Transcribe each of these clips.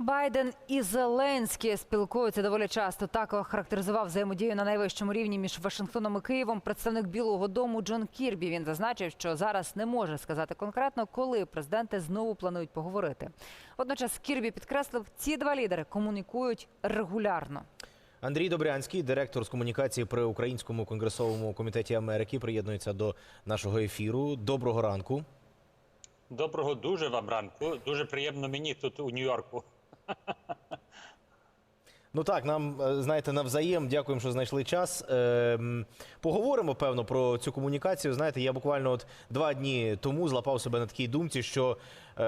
Байден і Зеленський спілкуються доволі часто. Так охарактеризував взаємодію на найвищому рівні між Вашингтоном і Києвом. Представник Білого Дому Джон Кірбі. Він зазначив, що зараз не може сказати конкретно, коли президенти знову планують поговорити. Водночас Кірбі підкреслив, ці два лідери комунікують регулярно. Андрій Добрянський, директор з комунікації при Українському конгресовому комітеті Америки, приєднується до нашого ефіру. Доброго ранку. Доброго дуже вам ранку. Дуже приємно мені тут у Нью-Йорку. Ну так, нам е, знаєте, навзаєм. Дякуємо, що знайшли час. Ем, Поговоримо певно про цю комунікацію. Знаєте, я буквально от два дні тому злапав себе на такій думці, що е,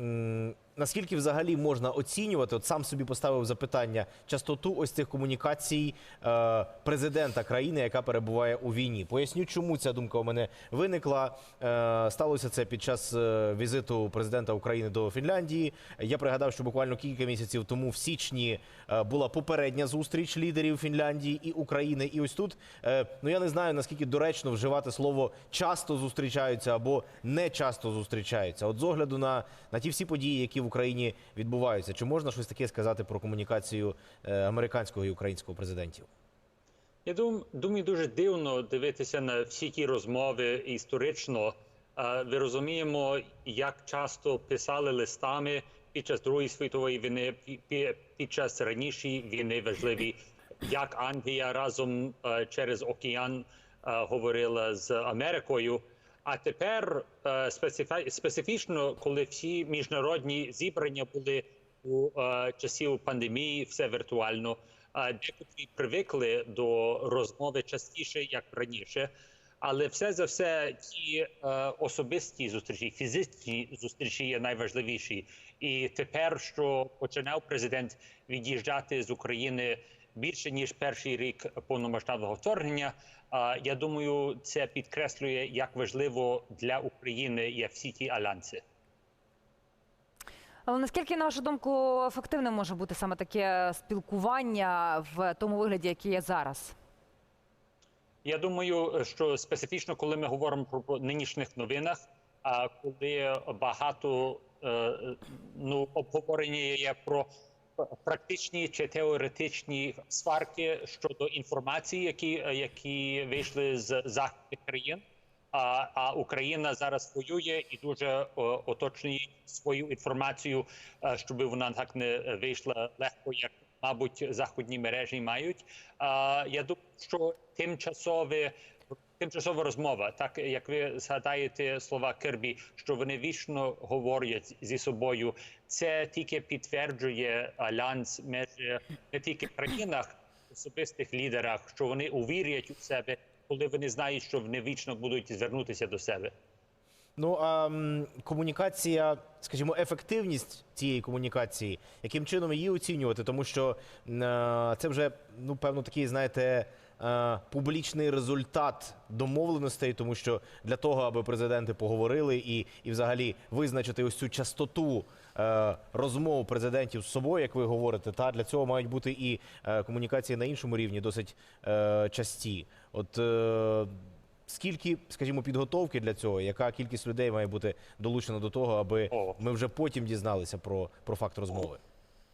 м, наскільки взагалі можна оцінювати, от сам собі поставив запитання частоту ось цих комунікацій е, президента країни, яка перебуває у війні. Поясню, чому ця думка у мене виникла. Е, Сталося це під час е, візиту президента України до Фінляндії. Я пригадав, що буквально кілька місяців тому в січні е, була попередня зустріч лідерів Фінляндії і України. І ось тут е, ну я не знаю наскільки доречно вживати слово часто зустрічаються або не часто зустрічаються. От з огляду на, на ті всі події, які в Україні відбуваються, чи можна щось таке сказати про комунікацію е, американського і українського президентів? Я дум- думаю, дуже дивно дивитися на всі ті розмови історично. Ви розуміємо, як часто писали листами під час Другої світової війни, пі- пі- під час ранішої війни важливі, як Англія разом е, через океан е, говорила з Америкою. А тепер е, специфічно, коли всі міжнародні зібрання були у е, часів пандемії, все віртуально. е, Декотрі привикли до розмови частіше, як раніше. Але все за все, ті е, особисті зустрічі, фізичні зустрічі є найважливіші. І тепер, що починав президент від'їжджати з України більше ніж перший рік повномасштабного вторгнення, е, я думаю, це підкреслює, як важливо для України є всі ті альянси. Але наскільки, на вашу думку, ефективним може бути саме таке спілкування в тому вигляді, який є зараз? Я думаю, що специфічно, коли ми говоримо про нинішніх новинах, а коли багато е, ну обговорення є про практичні чи теоретичні сварки щодо інформації, які, які вийшли з західних країн. А, а Україна зараз воює і дуже о, оточує свою інформацію, е, щоб вона так не вийшла легко, як мабуть західні мережі мають. А, я думаю, що тимчасове. Тимчасова розмова, так як ви згадаєте слова Кирбі, що вони вічно говорять зі собою, це тільки підтверджує альянс між не тільки країнах, особистих лідерах, що вони увірять у себе, коли вони знають, що вони вічно будуть звернутися до себе. Ну а комунікація, скажімо, ефективність цієї комунікації, яким чином її оцінювати, тому що це вже ну певно такий, знаєте. Е, Публічний результат домовленостей, тому що для того, аби президенти поговорили і, і взагалі визначити ось цю частоту е, розмов президентів з собою, як ви говорите, та для цього мають бути і е, комунікації на іншому рівні досить е, часті. От е, Скільки, скажімо, підготовки для цього, яка кількість людей має бути долучена до того, аби ми вже потім дізналися про, про факт розмови?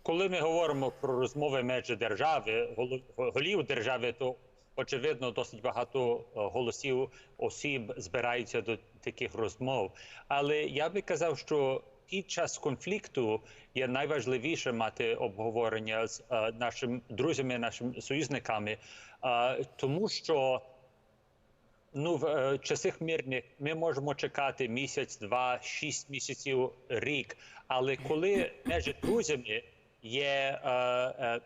Коли ми говоримо про розмови між держави, голів держави, то очевидно досить багато е, голосів осіб збираються до таких розмов. Але я би казав, що під час конфлікту є найважливіше мати обговорення з е, нашими друзями, нашими союзниками, е, тому що. Ну, в часах мирних ми можемо чекати місяць, два, шість місяців, рік. Але коли між друзями є е, е,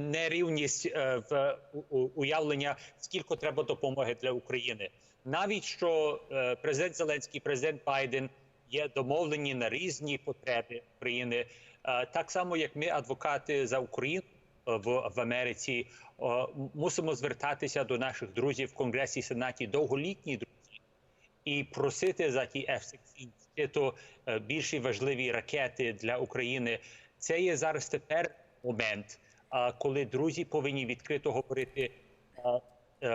нерівність е, в у- у- уявлення, скільки треба допомоги для України, навіть що е, президент Зеленський, президент Байден є домовлені на різні потреби України, е, так само як ми, адвокати за Україну в, в Америці, е, мусимо звертатися до наших друзів в Конгресі, Сенаті, довголітні друзі, і просити за ті F-16, чи то е, більші важливі ракети для України. Це є зараз тепер момент, коли друзі повинні відкрито говорити. е,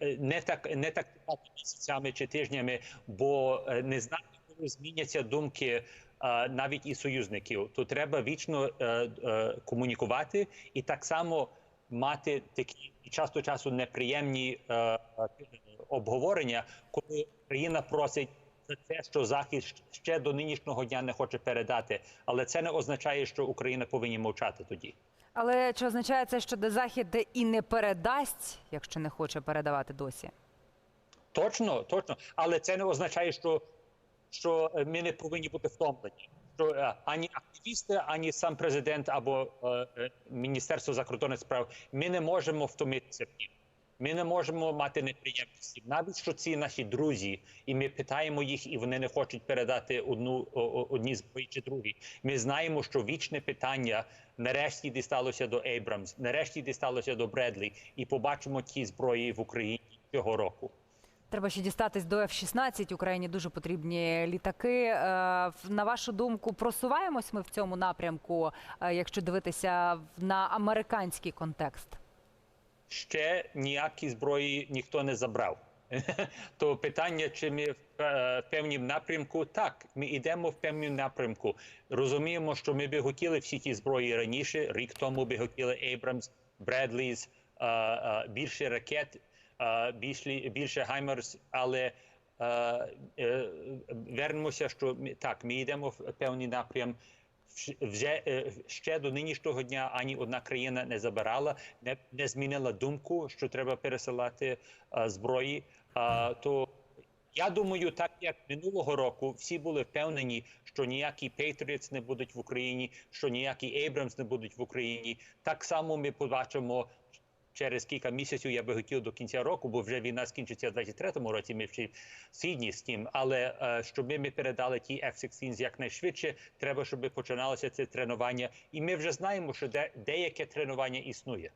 е, Не так не так місяцями чи тижнями, бо е, не знати, коли зміняться думки навіть і союзників, то треба вічно комунікувати і так само мати такі часто часу неприємні обговорення, коли країна просить за те, що захід ще до нинішнього дня не хоче передати, але це не означає, що Україна повинна мовчати тоді. Але чи означає це, що захід і не передасть, якщо не хоче передавати досі? Точно, точно. Але це не означає, що, що ми не повинні бути втомлені. Що е, ані активісти, ані сам президент або е, е, Міністерство закордонних справ ми не можемо втомитися. Ми не можемо мати неприємності. Навіть що ці наші друзі, і ми питаємо їх, і вони не хочуть передати одну одні зброї чи другі. Ми знаємо, що вічне питання нарешті дісталося до Ейбрамс, нарешті дісталося до Бредлі, і побачимо ті зброї в Україні цього року. Треба ще дістатись до F-16. Україні дуже потрібні літаки. Е, На вашу думку, просуваємось ми в цьому напрямку, е, якщо дивитися на американський контекст? Ще ніякі зброї ніхто не забрав. То питання, чи ми в е, певнім напрямку, так, ми йдемо в певному напрямку. Розуміємо, що ми би хотіли всі ті зброї раніше. Рік тому би хотіли Abrams, Bradleys, е, е, більше ракет, е, більше, більше Хаймерс, але е, вернемося, що ми, так, ми йдемо в певний напрям. Вж- вже е, ще до нинішнього дня ані одна країна не забирала, не, не змінила думку, що треба пересилати а, зброї. А, то я думаю, так як минулого року всі були впевнені, що ніякі Patriots не будуть в Україні, що ніякі Abrams не будуть в Україні. Так само ми побачимо через кілька місяців. Я би хотів до кінця року, бо вже війна скінчиться в 23-му році. Ми всі сідні з тим. Але е, щоб ми передали ті F-16 якнайшвидше, треба, щоб починалося це тренування. І ми вже знаємо, що де, деяке тренування існує.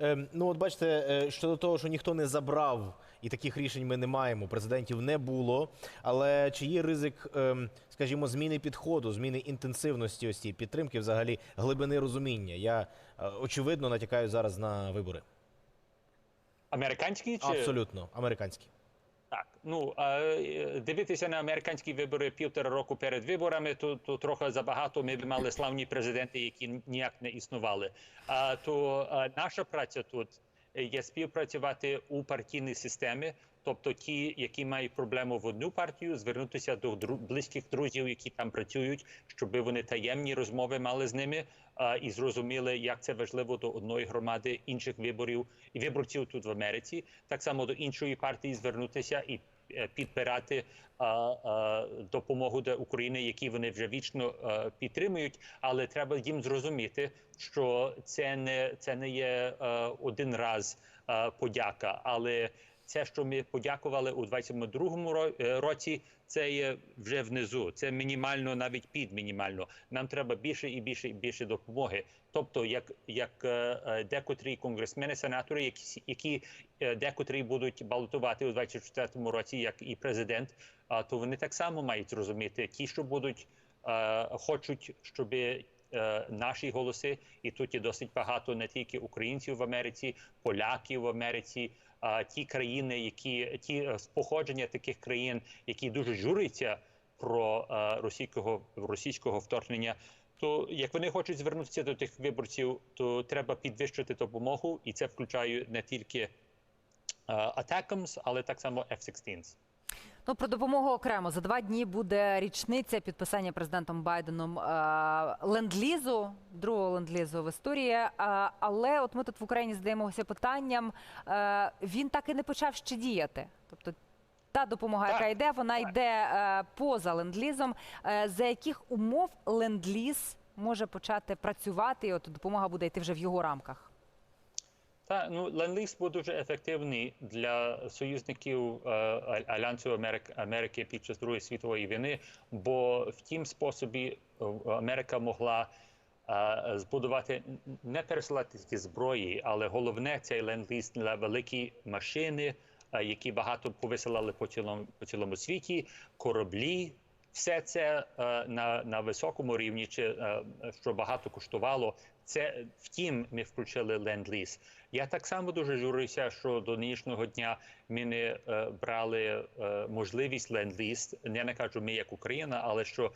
Ем, ну, от бачите, е, щодо того, що ніхто не забрав, і таких рішень ми не маємо, президентів не було. Але чи є ризик, ем, скажімо, зміни підходу, зміни інтенсивності ось цієї підтримки, взагалі глибини розуміння? Я е, очевидно натякаю зараз на вибори. Американські чи Абсолютно, американські. Так, ну е, дивитися на американські вибори півтора року перед виборами, то, то трохи забагато. Ми б мали славні президенти, які ніяк не існували. А то наша праця тут є співпрацювати у партійній системі, тобто ті, які мають проблему в одну партію, звернутися до дру- близьких друзів, які там працюють, щоб вони таємні розмови мали з ними а, і зрозуміли, як це важливо до одної громади інших виборів і виборців тут в Америці. Так само до іншої партії звернутися і е, підпирати е, е, допомогу для України, які вони вже вічно е, підтримують. Але треба їм зрозуміти, що це не це не є е, один раз е, подяка, але це, що ми подякували у 22-му е, році, це є вже внизу. Це мінімально, навіть під мінімально. Нам треба більше і більше і більше допомоги. Тобто, як, як е, е, декотрі конгресмени, сенатори, які, які декотрі будуть балотувати у 24-му році, як і президент, то вони так само мають розуміти. Ті, що будуть хочуть, щоб наші голоси, і тут є досить багато не тільки українців в Америці, поляків в Америці, а ті країни, які ті споходження таких країн, які дуже журяться про е, російського російського вторгнення. То як вони хочуть звернутися до тих виборців, то треба підвищити допомогу, і це включає не тільки е, Атакамс, але так само F-16. Ну про допомогу окремо за два дні буде річниця підписання президентом Байденом е, ленд-лізу, другого ленд-лізу в історії. Е, але от ми тут в Україні задаємося питанням. Е, він так і не почав ще діяти. Тобто та допомога, Так, яка йде, вона так. йде поза ленд-лізом. За яких умов ленд-ліз може почати працювати? І от допомога буде йти вже в його рамках. Та ну ленд-ліз був дуже ефективний для союзників е, Альянсу Америк, Америки під час Другої світової війни, бо в тім способі е, Америка могла е, збудувати не пересилати зброї, але головне цей ленд-ліз для великі машини, е, які багато повисилали по цілому по цілому світі, кораблі. Все це е, на, на високому рівні, чи е, що багато коштувало. Це втім, ми включили ленд-ліз. Я так само дуже журюся, що до нинішнього дня ми не е, брали е, можливість ленд-ліз. Я не кажу ми як Україна, але що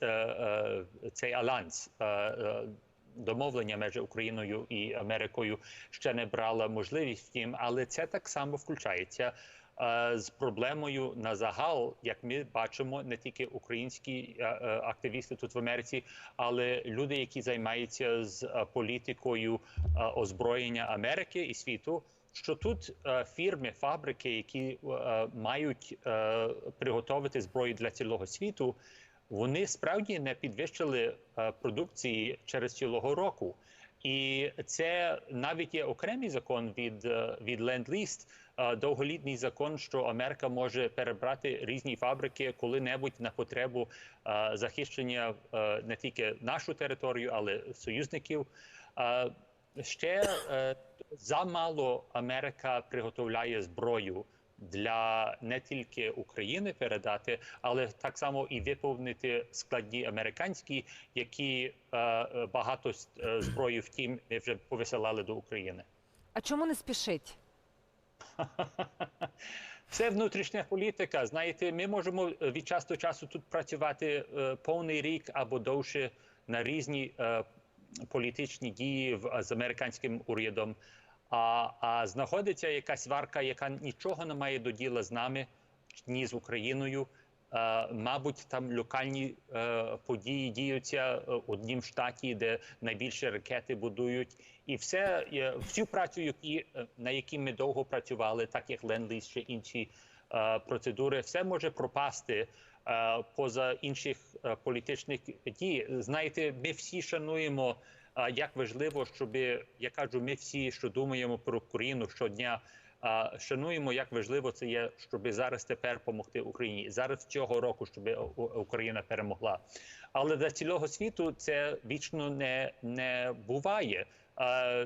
е, е, цей аланс. Е, е, Домовлення між Україною і Америкою ще не брала можливість втім, але це так само включається з проблемою на загал, як ми бачимо, не тільки українські е, е, активісти тут в Америці, але люди, які займаються з е, політикою е, озброєння Америки і світу. Що тут е, фірми, фабрики, які е, мають е, приготувати зброю для цілого світу, вони справді не підвищили е, продукції через цілого року. І це навіть є окремий закон від, е, від Ленд-Ліст, е, довголітній закон, що Америка може перебрати різні фабрики коли-небудь на потребу захищення не тільки нашу територію, але союзників. Ще е, замало Америка приготовляє зброю для не тільки України передати, але так само і виповнити складні американські, які е, багато е, зброї втім вже повисилали до України. А чому не спішить? Це внутрішня політика. Знаєте, ми можемо е, від часу до часу тут працювати е, повний рік або довше на різні е, політичні дії з американським урядом. А, а знаходиться якась варка, яка нічого не має до діла з нами, ні з Україною. Е, мабуть, там локальні е, події діються в однім штаті, де найбільше ракети будують, і все е, всю працю, які, е, на якій ми довго працювали, так як ленд-ліз чи інші е, процедури, все може пропасти е, поза інших політичних дій. Знаєте, ми всі шануємо. Як важливо, щоб я кажу, ми всі, що думаємо про Україну щодня, шануємо, як важливо це є, щоб зараз тепер допомогти Україні. Зараз цього року, щоб Україна перемогла. Але для цілого світу це вічно не, не буває.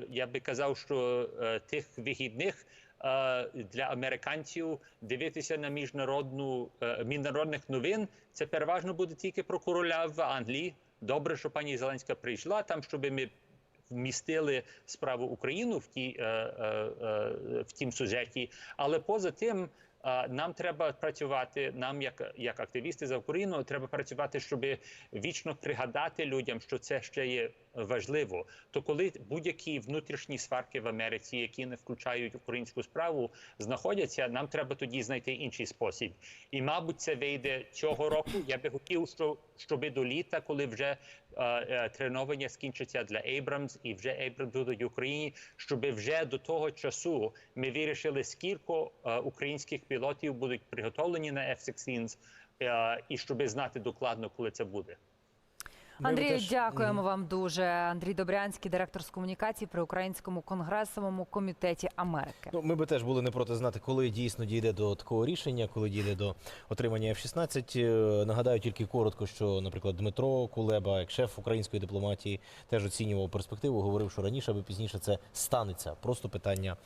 Я би казав, що е, тих вихідних е, для американців дивитися на міжнародну е, міжнародних новин. Це переважно буде тільки про короля в Англії. Добре, що пані Зеленська прийшла там, щоб ми вмістили справу Україну в ті в тім сюжеті. Але поза тим. Нам треба працювати. Нам, як як активісти за Україну, треба працювати, щоб вічно пригадати людям, що це ще є важливо. То коли будь-які внутрішні сварки в Америці, які не включають українську справу, знаходяться, нам треба тоді знайти інший спосіб. І, мабуть, це вийде цього року. Я би хотів, що щоб до літа, коли вже е, е, тренування скінчиться для Abrams і вже Abrams будуть в Україні, щоб вже до того часу ми вирішили, скільки е, українських пілотів будуть приготовлені на F-16, е, і щоб знати докладно, коли це буде. Андрію, теж- дякуємо вам дуже. Андрій Добрянський, директор з комунікації при Українському конгресовому комітеті Америки. Ну, ми би теж були не проти знати, коли дійсно дійде до такого рішення, коли дійде до отримання F-16. Е, Нагадаю тільки коротко, що, наприклад, Дмитро Кулеба, як шеф української дипломатії, теж оцінював перспективу. Говорив, що раніше або пізніше це станеться. Просто питання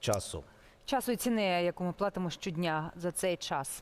часу. Часу і ціни, яку ми платимо щодня за цей час.